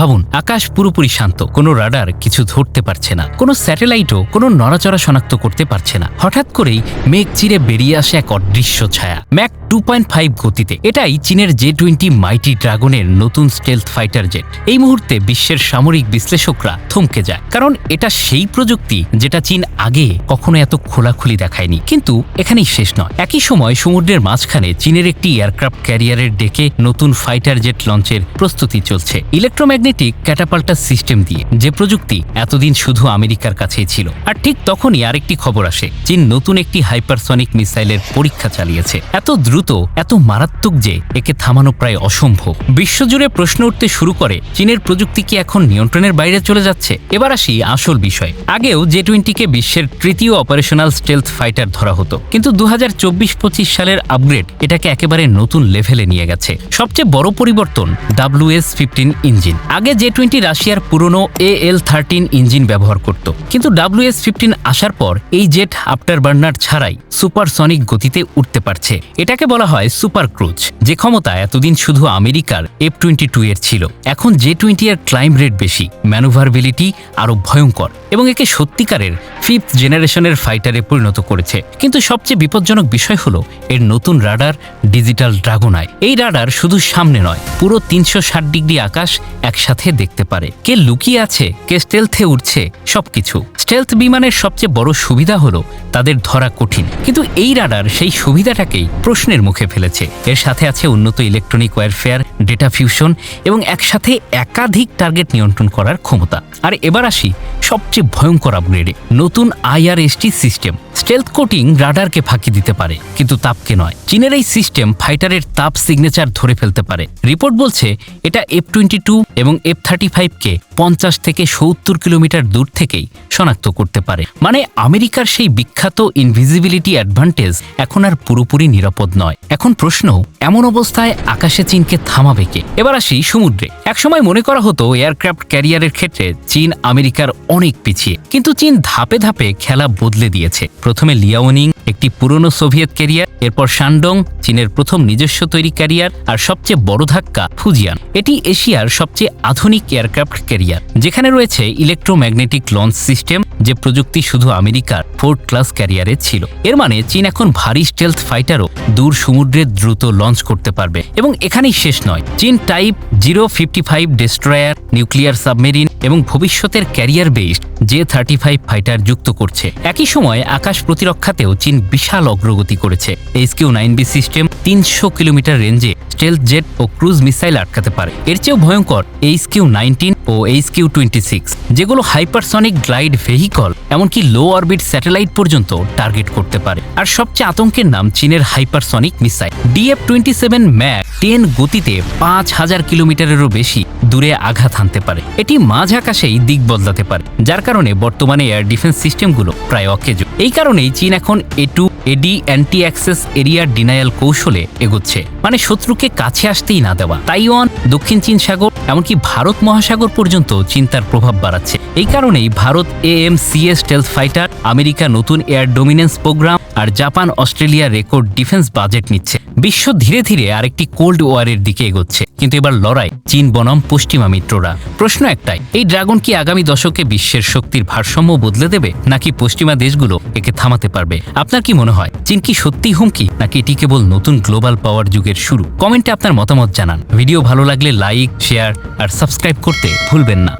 ভাবুন, আকাশ পুরোপুরি শান্ত, কোনো রাডার কিছু ধরতে পারছে না, কোনো স্যাটেলাইটও কোনো নড়াচড়া শনাক্ত করতে পারছে না। হঠাৎ করেই মেঘ চিরে বেরিয়ে আসে এক অদৃশ্য ছায়া। ম্যাক টু গতিতে। এটাই চীনের জে টোয়েন্টি মাইটি ড্রাগনের নতুন স্টেলথ ফাইটার জেট এই মুহূর্তে বিশ্বের সামরিক বিশ্লেষকরা থমকে যায়। কারণ এটা সেই প্রযুক্তি যেটা চীন আগে কখনো এত খোলাখুলি দেখায়নি। কিন্তু এখানেই শেষ নয়। একই সময় সমুদ্রের মাঝখানে চীনের একটি এয়ারক্রাফট ক্যারিয়ারের ডেকে নতুন ফাইটার জেট লঞ্চের প্রস্তুতি চলছে। ইলেকট্রোম্যাগনেটিক ক্যাটাপাল্টার সিস্টেম দিয়ে। যে প্রযুক্তি এতদিন শুধু আমেরিকার কাছেই ছিল। আর ঠিক তখনই আরেকটি খবর আসে। চীন নতুন একটি হাইপারসনিক মিসাইলের পরীক্ষা চালিয়েছে। এত দ্রুত এত মারাত্মক যে একে থামানো প্রায় অসম্ভব। বিশ্বজুড়ে প্রশ্ন উঠতে শুরু করে, চীনের প্রযুক্তি কি এখন নিয়ন্ত্রণের বাইরে চলে যাচ্ছে? এবার আসি আসল বিষয়। আগেও জে টোয়েন্টিকে বিশ্বের তৃতীয় অপারেশনাল স্টেলথ ফাইটার ধরা হতো। কিন্তু দু হাজার চব্বিশ পঁচিশ সালের আপগ্রেড এটাকে একেবারে নতুন লেভেলে নিয়ে গেছে। সবচেয়ে বড় পরিবর্তন ডাব্লিউ এস ফিফটিন ইঞ্জিন আগে জে টোয়েন্টি রাশিয়ার পুরনো এ এল থার্টিন ইঞ্জিন ব্যবহার করত। কিন্তু ডাব্লিউ এস ফিফটিন আসার পর এই জেট আফটার বার্নার ছাড়াই সুপারসনিক গতিতে উঠতে পারছে। এটাকে বলা হয় সুপার ক্রুজ, যে ক্ষমতা এতদিন শুধু আমেরিকার এফ টোয়েন্টি টু এর ছিল। এখন জে টোয়েন্টি এর ক্লাইম রেট বেশি, ম্যানুভারবিলিটি আরও ভয়ঙ্কর এবং একে সত্যিকারের ফিফথ জেনারেশনের ফাইটারে পরিণত করেছে। কিন্তু সবচেয়ে বিপজ্জনক বিষয় হলো এর নতুন রাডার ডিজিটাল ড্রাগনায়। এই রাডার শুধু সামনে নয়, পুরো তিনশো ষাট ডিগ্রি আকাশ একসাথে দেখতে পারে। কে লুকিয়ে আছে, কে স্টেলথে উঠছে সবকিছু। স্টেলথ বিমানের সবচেয়ে বড় সুবিধা হলো তাদের ধরা কঠিন। কিন্তু এই রাডার সেই সুবিধাটাকেই প্রশ্নের মুখে ফেলেছে। এর সাথে আছে উন্নত ইলেকট্রনিক ওয়ারফেয়ার ডেটা ফিউশন এবং একসাথে একাধিক টার্গেট নিয়ন্ত্রণ করার ক্ষমতা। আর এবার আসি সবচেয়ে ভয়ঙ্কর আপগ্রেডে নতুন আইআরএসটি সিস্টেম স্টেলথ কোটিং রাডারকে ফাঁকি দিতে পারে, কিন্তু তাপকে নয়। চীনের এই সিস্টেম ফাইটারের তাপ সিগনেচার ধরে ফেলতে পারে। রিপোর্ট বলছে, এটা এফ টোয়েন্টি টু এবং এফ থার্টি ফাইভকে পঞ্চাশ থেকে সত্তর কিলোমিটার দূর থেকেই শনাক্ত করতে পারে। মানে আমেরিকার সেই বিখ্যাত ইনভিজিবিলিটি অ্যাডভান্টেজ এখন আর পুরোপুরি নিরাপদ নয়। এখন প্রশ্ন, এমন অবস্থায় আকাশে চীনকে থামাবে কে? এবার আসি সমুদ্রে। একসময় মনে করা হতো এয়ারক্রাফট ক্যারিয়ারের ক্ষেত্রে চীন আমেরিকার অনেক পিছিয়ে, কিন্তু চীন ধাপে ধাপে খেলা বদলে দিয়েছে। প্রথমে লিয়াওনিং, একটি পুরনো সোভিয়েত ক্যারিয়ার, এরপর শানডং, চীনের প্রথম নিজস্ব তৈরি ক্যারিয়ার, আর সবচেয়ে বড় ধাক্কা ফুজিয়ান। এটি এশিয়ার সবচেয়ে আধুনিক এয়ারক্রাফট ক্যারিয়ার, যেখানে রয়েছে ইলেকট্রোম্যাগনেটিক লঞ্চ সিস্টেম, যে প্রযুক্তি শুধু আমেরিকার ফোর্থ ক্লাস ক্যারিয়ারে ছিল। এর মানে চীন এখন ভারী স্টেলথ ফাইটারও দূর সমুদ্রে দ্রুত লঞ্চ করতে পারবে। এবং এখানেই শেষ নয়, চীন type zero fifty five destroyer, nuclear submarine এবং ভবিষ্যতের carrier based J thirty five fighter যুক্ত করছে। একই সময় আকাশ প্রতিরক্ষাতেও চীন বিশাল অগ্রগতি করেছে। H Q nine B system তিনশো কিলোমিটার রেঞ্জে স্টেলথ জেট ও ক্রুজ মিসাইল আটকাতে পারে। এর চেয়েও ভয়ঙ্কর এইচ কিউ নাইনটিন ও এইচ কিউ টোয়েন্টি সিক্স, যেগুলো হাইপারসনিক গ্লাইড ভেহিকল, এমনকি লো অরবিট স্যাটেলাইট পর্যন্ত টার্গেট করতে পারে। আর সবচেয়ে আতঙ্কের নাম চীনের hypersonic missile. DF twenty seven Mach ten গতিতে পাঁচ হাজার কিলোমিটারেরও বেশি দূরে আঘাত হানতে পারে। এটি মাঝ আকাশেই দিক বদলাতে পারে, যার কারণে বর্তমানে এয়ার ডিফেন্স সিস্টেমগুলো প্রায় অকেজ। এই কারণেই চীন এখন A two AD anti access এরিয়ার ডিনায়াল কৌশলে এগোচ্ছে। মানে শত্রুকে কাছে আসতেই না দেওয়া। তাইওয়ান, দক্ষিণ চীন সাগর, এমনকি ভারত মহাসাগর পর্যন্ত চিন্তার প্রভাব বাড়াচ্ছে। এই কারণেই Bharat A M CS stealth fighter America নতুন এয়ার ডোমিনেন্স প্রোগ্রাম আর Japan Australia record defence budget নিচ্ছে। বিশ্ব ধীরে ধীরে আরেকটি কোল্ড ওয়ারের দিকে এগোচ্ছে। কিন্তু এবার লড়াই চীন, বনাম, পশ্চিমা মিত্ররা। প্রশ্ন একটাই, এই ড্রাগন কি আগামী দশকে বিশ্বের শক্তির ভারসাম্য বদলে দেবে, নাকি পশ্চিমা দেশগুলো একে থামাতে পারবে? আপনার কি মনে হয়, চীন কি সত্যিই হুমকি, নাকি এটি কেবল নতুন গ্লোবাল পাওয়ার যুগের শুরু? কমেন্টে আপনার মতামত জানান। ভিডিও ভালো লাগলে লাইক, শেয়ার আর সাবস্ক্রাইব করতে ভুলবেন না।